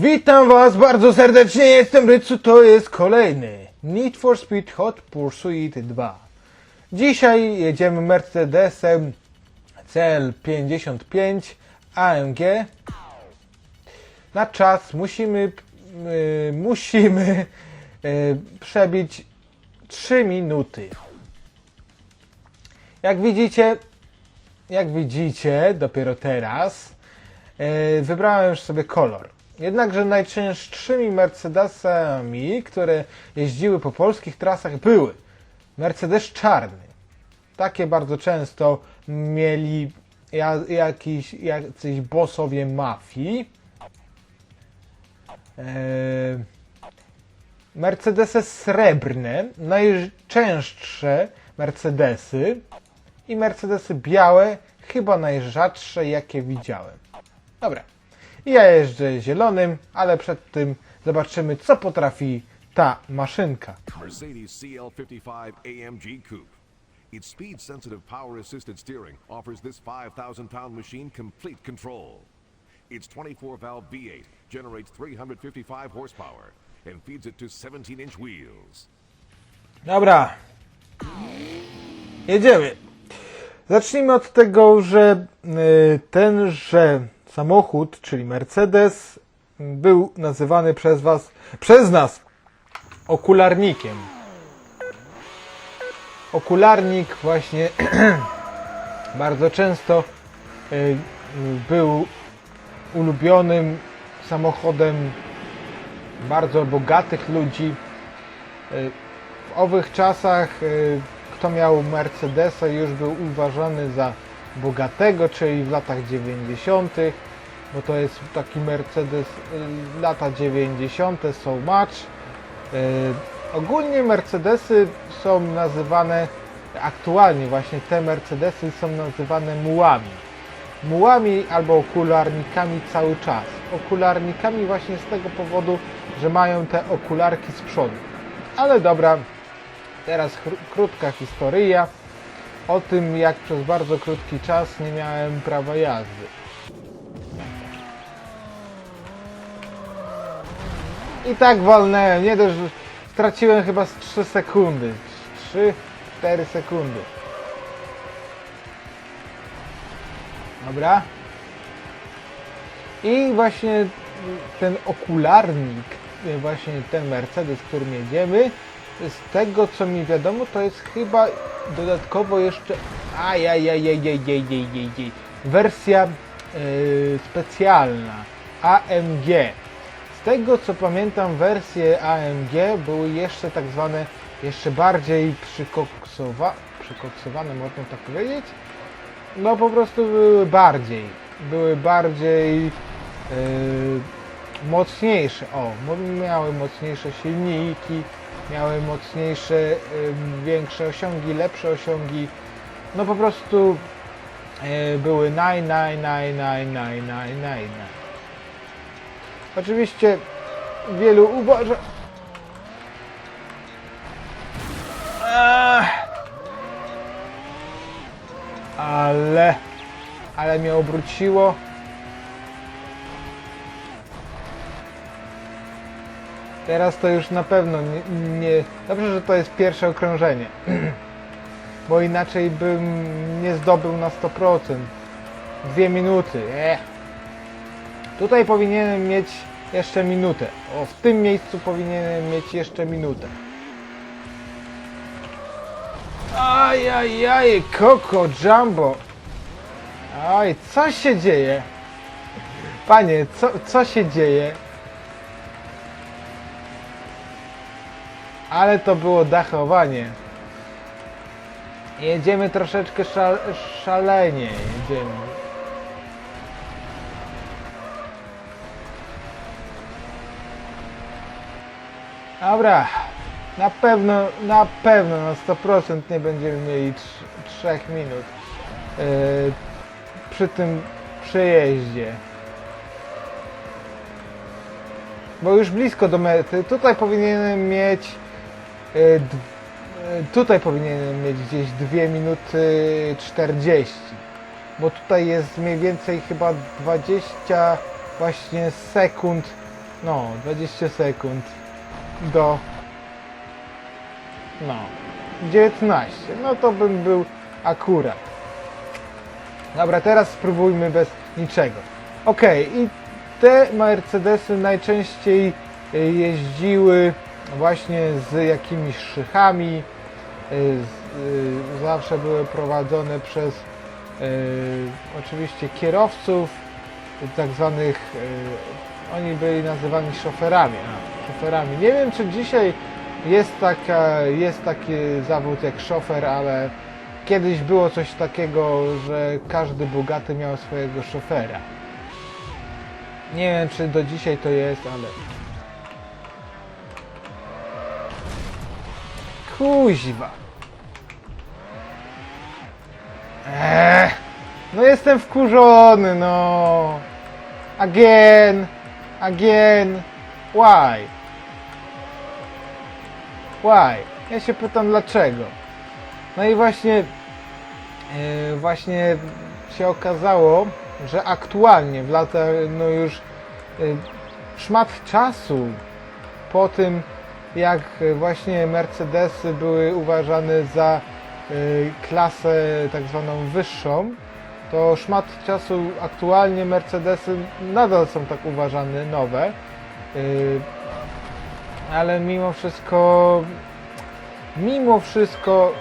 Witam Was bardzo serdecznie, jestem Rycu, to jest kolejny Need for Speed Hot Pursuit 2. Dzisiaj jedziemy Mercedesem CL55 AMG. Na czas musimy, yy, musimy yy, przebić 3 minuty. Jak widzicie, jak widzicie, dopiero teraz e, wybrałem już sobie kolor. Jednakże najczęstszymi Mercedesami, które jeździły po polskich trasach były Mercedes czarny. Takie bardzo często mieli ja, jakiś, jacyś bossowie mafii. E, Mercedesy srebrne, najczęstsze Mercedesy i Mercedesy białe, chyba najrzadsze jakie widziałem. Dobra, I ja jeżdżę zielonym, ale przed tym zobaczymy co potrafi ta maszynka. Mercedes CL55 AMG Coupe. Its speed-sensitive power-assisted steering offers this 5,000-pound machine complete control. Its 24-valve V8 generates 355 horsepower and feeds it to 17-inch wheels. Dobra, jedziemy. Zacznijmy od tego, że y, tenże samochód, czyli Mercedes, był nazywany przez was, przez nas okularnikiem. Okularnik właśnie bardzo często y, był ulubionym samochodem bardzo bogatych ludzi. Y, W owych czasach y, kto miał Mercedesa już był uważany za bogatego, czyli w latach 90., bo to jest taki Mercedes y, lata 90. so much. Y, Ogólnie Mercedesy są nazywane, aktualnie właśnie te Mercedesy są nazywane mułami. Mułami albo okularnikami cały czas. Okularnikami właśnie z tego powodu, że mają te okularki z przodu. Ale dobra, teraz krótka historia o tym, jak przez bardzo krótki czas nie miałem prawa jazdy. I tak walnąłem, nie dość, straciłem chyba z 3 sekundy. 3-4 sekundy. Dobra. I właśnie ten okularnik, właśnie ten Mercedes, którym jedziemy, z tego co mi wiadomo, to jest chyba dodatkowo jeszcze ajajajajajajajajaj, wersja yy, specjalna AMG. Tego co pamiętam, wersje AMG były jeszcze tak zwane, jeszcze bardziej przykoksowa, przykoksowane, można tak powiedzieć? No po prostu były bardziej, były bardziej yy, mocniejsze, o, miały mocniejsze silniki, miały mocniejsze, ym, większe osiągi, lepsze osiągi, no po prostu yy, były naj, naj, naj, naj, naj, naj, naj, naj. Oczywiście wielu uważa... Ale... Ale mnie obróciło. Teraz to już na pewno nie, nie... Dobrze, że to jest pierwsze okrążenie. Bo inaczej bym nie zdobył na 100%. Dwie minuty. Eh. Tutaj powinienem mieć jeszcze minutę. O, w tym miejscu powinienem mieć jeszcze minutę. Ajajaj, Coco Jumbo. Aj, co się dzieje? Panie, co, co się dzieje? Ale to było dachowanie. Jedziemy troszeczkę szal, szalenie. Jedziemy. Dobra, na pewno, na pewno, na 100% nie będziemy mieli 3 minut yy, przy tym przejeździe. Bo już blisko do mety, tutaj powinienem mieć yy, tutaj powinienem mieć gdzieś 2 minuty 40 bo tutaj jest mniej więcej chyba 20 właśnie sekund no 20 sekund do no 19. No to bym był akurat. Dobra, teraz spróbujmy bez niczego. Ok, i te Mercedesy najczęściej y, jeździły właśnie z jakimiś szychami. z- y, Zawsze były prowadzone przez oczywiście kierowców, tak zwanych, oni byli nazywani szoferami. Szoferami. Nie wiem, czy dzisiaj jest, taka, jest taki zawód jak szofer, ale kiedyś było coś takiego, że każdy bogaty miał swojego szofera. Nie wiem, czy do dzisiaj to jest, ale... Kuźwa. Eee, no jestem wkurzony, no. Again. Again. Why? Why? Ja się pytam dlaczego. No i właśnie e, właśnie się okazało, że aktualnie w latach no już e, szmat czasu po tym jak właśnie Mercedesy były uważane za e, klasę tak zwaną wyższą, to szmat czasu aktualnie Mercedesy nadal są tak uważane nowe, e, ale mimo wszystko mimo wszystko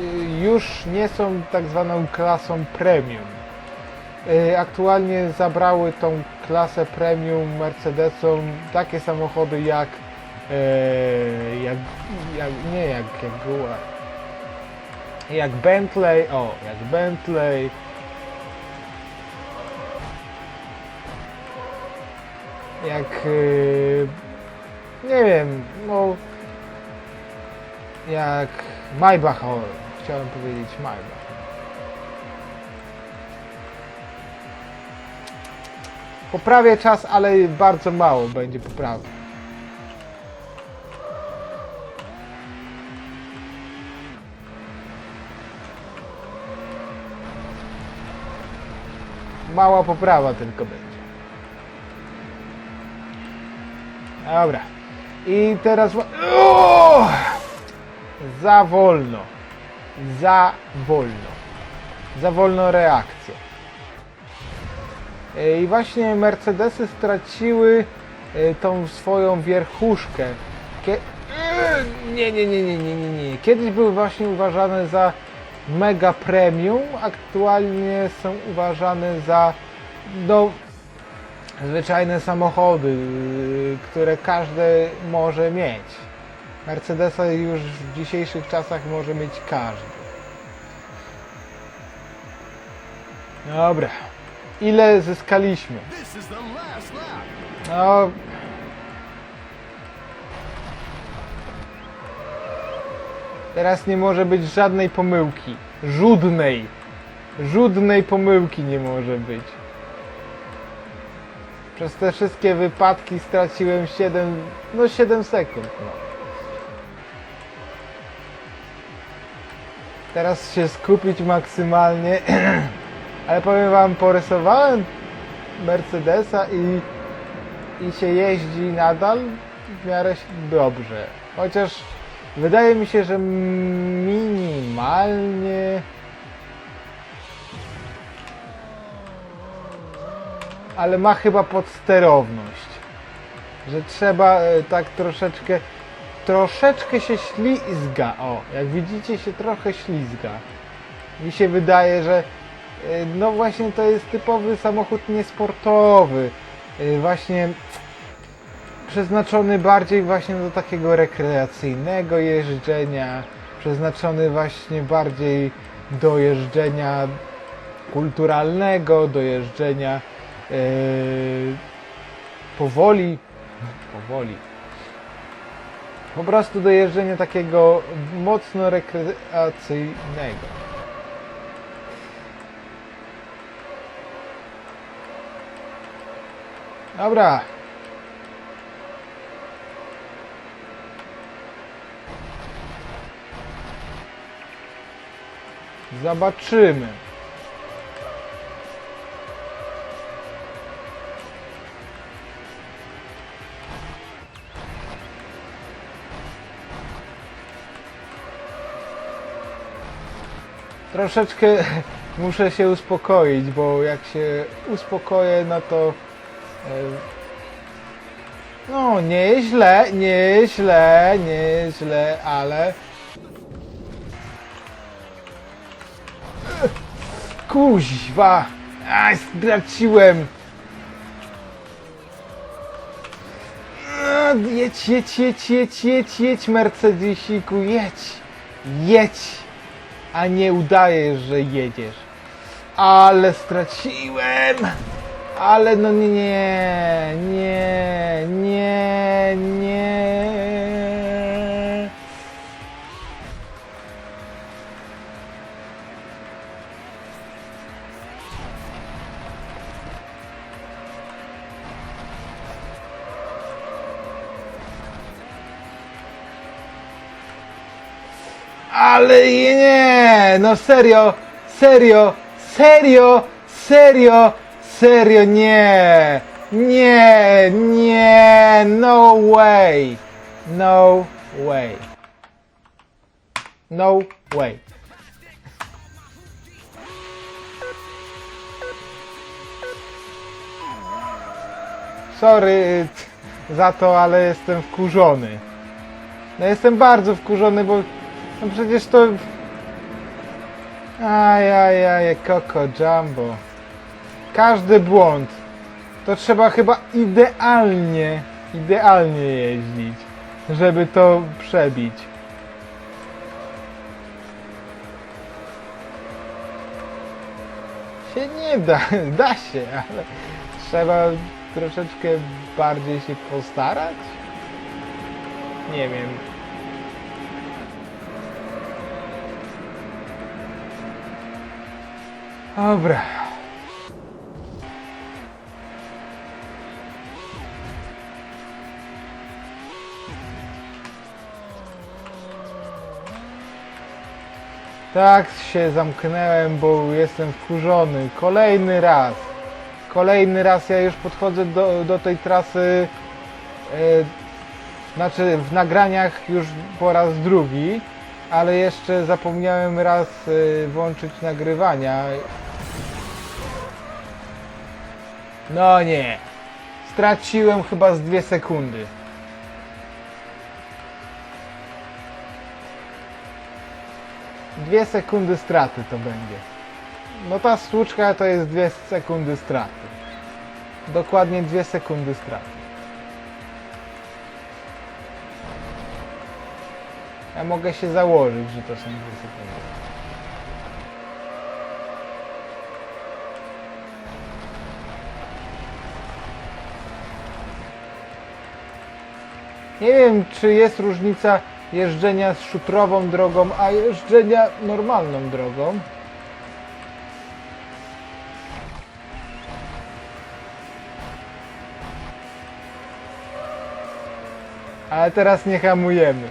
y, już nie są tak zwaną klasą premium. Y, Aktualnie zabrały tą klasę premium Mercedesom takie samochody jak, e, jak, jak nie jak Jaguar, jak Bentley, o, jak Bentley, jak, y, nie wiem, no, jak Maybach, o, chciałem powiedzieć Maybach. Poprawię czas, ale bardzo mało będzie poprawy. Mała poprawa tylko będzie. Dobra. I teraz... O! Za wolno. Za wolno. Za wolno reakcję. E, I właśnie Mercedesy straciły e, tą swoją wierchuszkę. Kie... E, Nie, nie, nie, nie, nie, nie, nie. Kiedyś były właśnie uważane za mega premium, aktualnie są uważane za no, zwyczajne samochody, y, które każdy może mieć. Mercedesa już w dzisiejszych czasach może mieć każdy. Dobra. Ile zyskaliśmy? No. Teraz nie może być żadnej pomyłki. Żudnej. Żudnej pomyłki nie może być. Przez te wszystkie wypadki straciłem 7, no 7 sekund. No. Teraz się skupić maksymalnie. Ale powiem wam, porysowałem Mercedesa i i się jeździ nadal w miarę dobrze. Chociaż wydaje mi się, że minimalnie. Ale ma chyba podsterowność. Że trzeba e, tak troszeczkę. Troszeczkę się ślizga. O, jak widzicie, się trochę ślizga. Mi się wydaje, że e, no właśnie to jest typowy samochód niesportowy. Y, właśnie przeznaczony bardziej właśnie do takiego rekreacyjnego jeżdżenia, przeznaczony właśnie bardziej do jeżdżenia kulturalnego, do jeżdżenia powoli, powoli, po prostu do jeżdżenia takiego mocno rekreacyjnego. Dobra. Zobaczymy. Troszeczkę muszę się uspokoić, bo jak się uspokoję, no to e, no nieźle, nieźle, nieźle, ale kuźwa, aj, straciłem. A, Jedź, jedź, jedź, jedź, jedź, jedź, Mercedesiku, jedź, jedź, a nie udajesz, że jedziesz. Ale straciłem, ale no nie, nie, nie, nie, nie. Ale nie, no serio, serio, serio, serio, serio, nie, nie, nie, no way, no way, no way. Sorry za to, ale jestem wkurzony. No jestem bardzo wkurzony, bo no przecież to... Ajajaj, Coco Jumbo. Każdy błąd. To trzeba chyba idealnie, idealnie jeździć, żeby to przebić. Się nie da, da się, ale trzeba troszeczkę bardziej się postarać. Nie wiem. Dobra. Tak się zamknąłem, bo jestem wkurzony. Kolejny raz. Kolejny raz ja już podchodzę do, do tej trasy. E, znaczy w nagraniach już po raz drugi, ale jeszcze zapomniałem raz e, włączyć nagrywania. No nie. Straciłem chyba z dwie sekundy. Dwie sekundy straty to będzie. No ta stłuczka to jest dwie sekundy straty. Dokładnie dwie sekundy straty. Ja mogę się założyć, że to są dwie sekundy. Nie wiem, czy jest różnica jeżdżenia z szutrową drogą, a jeżdżenia normalną drogą. Ale teraz nie hamujemy.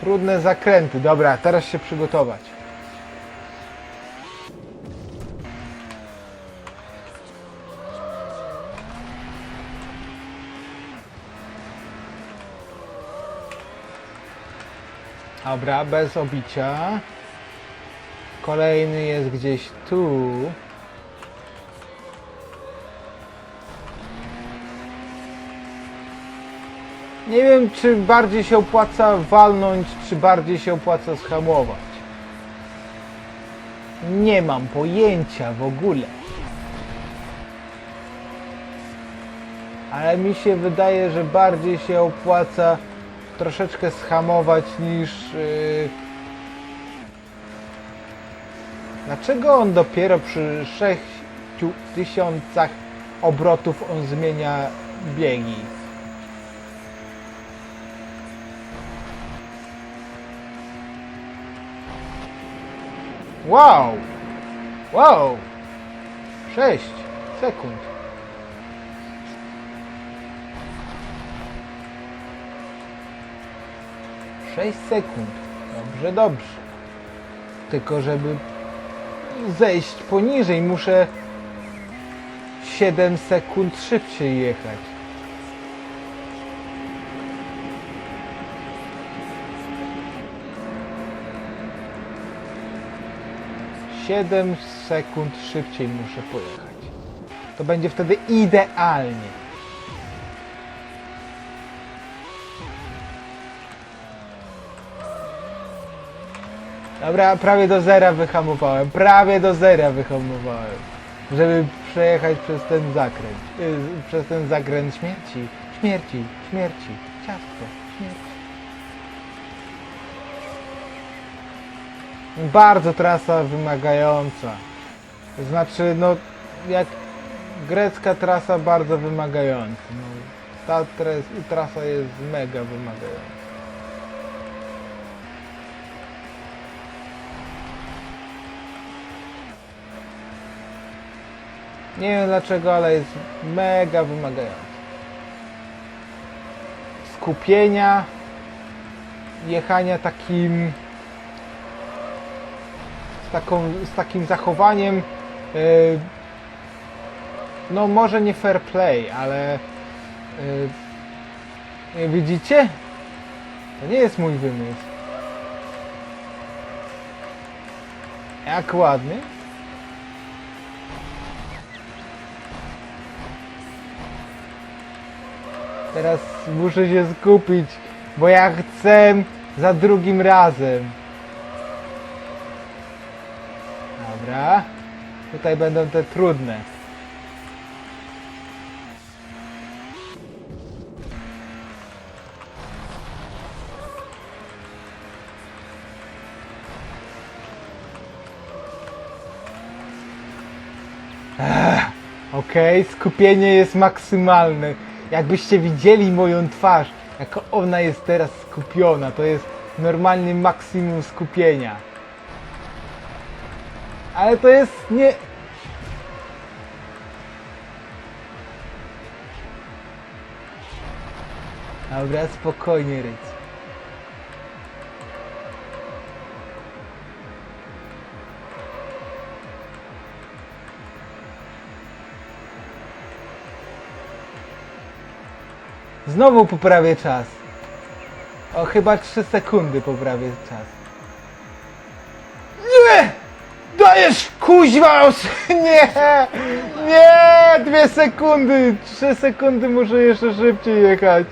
Trudne zakręty. Dobra, teraz się przygotować. Dobra, bez obicia. Kolejny jest gdzieś tu. Nie wiem, czy bardziej się opłaca walnąć, czy bardziej się opłaca schamować. Nie mam pojęcia w ogóle. Ale mi się wydaje, że bardziej się opłaca troszeczkę schamować niż. Yy... Dlaczego on dopiero przy 6000 obrotów on zmienia biegi? Wow! Wow! 6 sekund. 6 sekund. Dobrze, dobrze. Tylko żeby zejść poniżej, muszę 7 sekund szybciej jechać. Siedem sekund szybciej muszę pojechać. To będzie wtedy idealnie. Dobra, prawie do zera wyhamowałem. Prawie do zera wyhamowałem. Żeby przejechać przez ten zakręt. y, przez ten zakręt śmierci. Śmierci, śmierci. Ciastko, śmierci. Bardzo trasa wymagająca. Znaczy, no, jak grecka trasa bardzo wymagająca. No, ta trasa jest mega wymagająca. Nie wiem dlaczego, ale jest mega wymagająca. Skupienia, jechania takim z, taką, z takim zachowaniem yy, no może nie fair play, ale yy, widzicie? To nie jest mój wymysł. Jak ładny. Teraz muszę się skupić, bo ja chcę za drugim razem. Dobra. Tutaj będą te trudne. Okej, skupienie jest maksymalne. Jakbyście widzieli moją twarz, jak ona jest teraz skupiona, to jest normalnie maksimum skupienia. Ale to jest nie. Dobra, spokojnie, Ryc. Znowu poprawię czas. O, chyba 3 sekundy poprawię czas. Nie! Dajesz kuźwa! Nie! Nie! Dwie sekundy! Trzy sekundy muszę jeszcze szybciej jechać.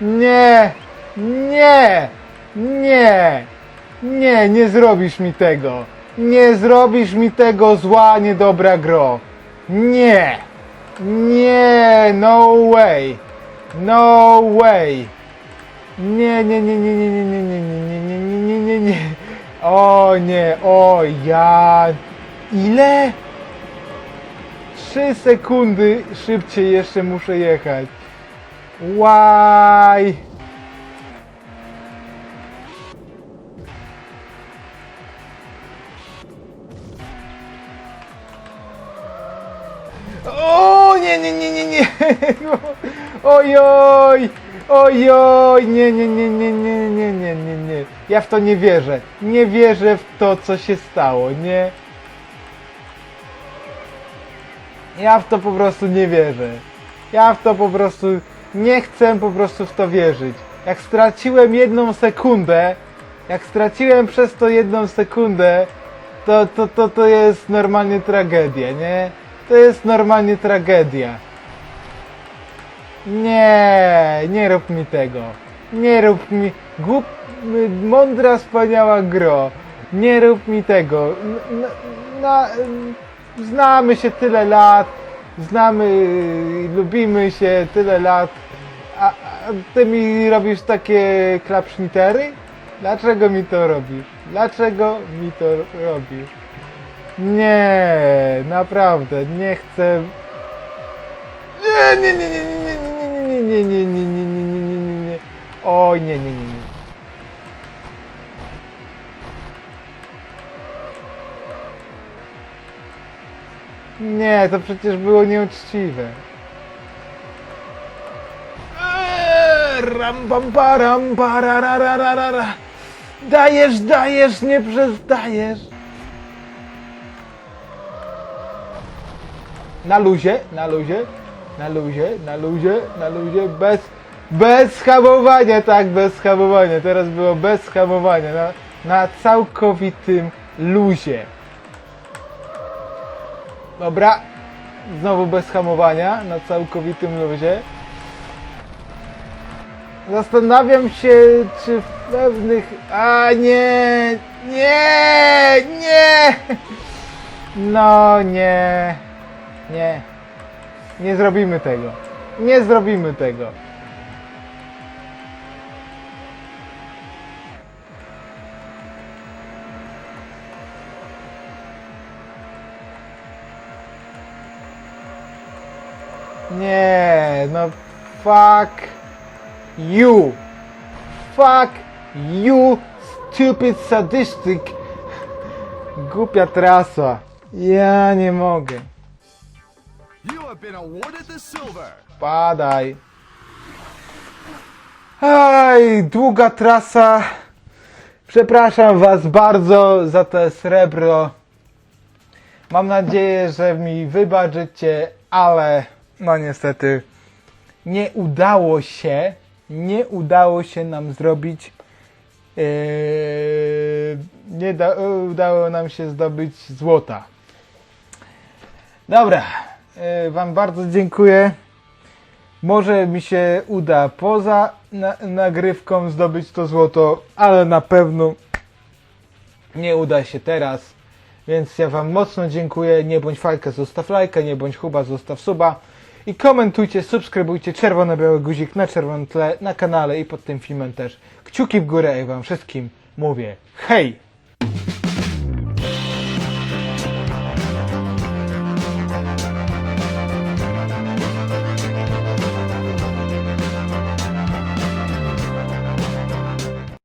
Nie! Nie! Nie! Nie, nie zrobisz mi tego. Nie zrobisz mi tego zła, niedobra gro. Nie! Nie! No way! No way! Nie, nie, nie, nie, nie, nie, nie, nie, nie, nie, nie, nie, nie, nie. O nie, o ja. Ile? Trzy sekundy szybciej jeszcze muszę jechać. Why? O nie, nie, nie, nie, nie. Ojoj. Ojoj, nie, nie, nie, nie, nie, nie, nie, nie, nie. Ja w to nie wierzę. Nie wierzę w to, co się stało, nie? Ja w to po prostu nie wierzę. Ja w to po prostu nie chcę po prostu w to wierzyć. Jak straciłem jedną sekundę, jak straciłem przez to jedną sekundę, to, to, to, to jest normalnie tragedia, nie? To jest normalnie tragedia. Nie, nie rób mi tego. Nie rób mi. Głup, mądra, wspaniała gro. Nie rób mi tego. N- n- Na, znamy się tyle lat. Znamy, lubimy się tyle lat. A, a ty mi robisz takie klapsznitery? Dlaczego mi to robisz? Dlaczego mi to robisz? Nie, naprawdę, nie chcę. Nie, nie, nie, nie, nie, nie, nie, nie, nie, nie, nie, nie, nie, nie. Oj, nie, nie, nie, nie. Nie, to przecież było nieuczciwe. Eee, Ram, pam, param, pararararara. Dajesz, dajesz, nie przestajesz. Na luzie, na luzie, na luzie, na luzie, na luzie, bez, bez hamowania, tak, bez hamowania. Teraz było bez hamowania, na, na całkowitym luzie. Dobra. Znowu bez hamowania na całkowitym luzie. Zastanawiam się, czy w pewnych... A nie! Nie! Nie! No nie! Nie. Nie zrobimy tego. Nie zrobimy tego. Nie, no fuck you. Fuck you, stupid sadistic. Głupia trasa. Ja nie mogę. Padaj. Aj, długa trasa. Przepraszam Was bardzo za te srebro. Mam nadzieję, że mi wybaczycie, ale no niestety nie udało się, nie udało się nam zrobić, yy, nie da, udało nam się zdobyć złota. Dobra, Wam bardzo dziękuję. Może mi się uda poza na, nagrywką zdobyć to złoto, ale na pewno nie uda się teraz. Więc ja Wam mocno dziękuję. Nie bądź fajka, zostaw lajka, nie bądź chuba, zostaw suba. I komentujcie, subskrybujcie czerwono-biały guzik na czerwonym tle na kanale i pod tym filmem też. Kciuki w górę i Wam wszystkim mówię hej!